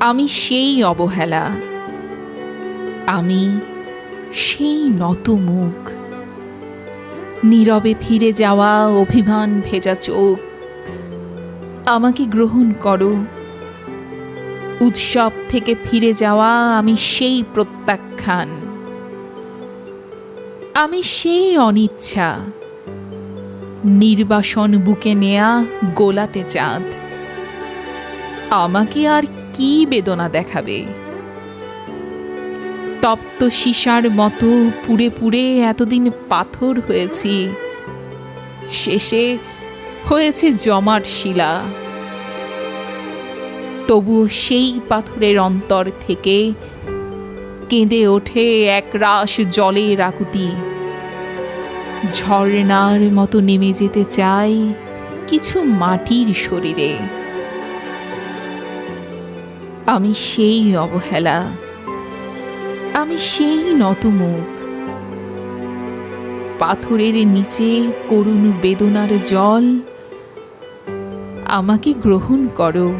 আমি সেই অবহেলা। আমি সেই নত মুখ। নীরবে ফিরে যাওয়া অভিমান ভেজা চোখ। আমাকে গ্রহণ করো। উৎসব থেকে ফিরে যাওয়া আমি সেই প্রত্যাখ্যান। আমি সেই অনিচ্ছা। নির্বাসন বুকে নেয়া গোলাটে চাঁদ। আমাকে আর কি বেদনা দেখাবে? তপ্ত সীসার মতো পুড়ে পুড়ে এতদিন পাথর হয়েছি। শেষে হয়েছে জমাট শিলা। তবুও সেই পাথরের অন্তর থেকে কেঁদে ওঠে এক রাস জলের আকুতি। ঝর্ণার মতো নেমে যেতে চাই কিছু মাটির শরীরে। আমি সেই অবহেলা। আমি সেই নতমুখ। পাথরের নিচে করুণ বেদনার জল আমাকে গ্রহণ করো।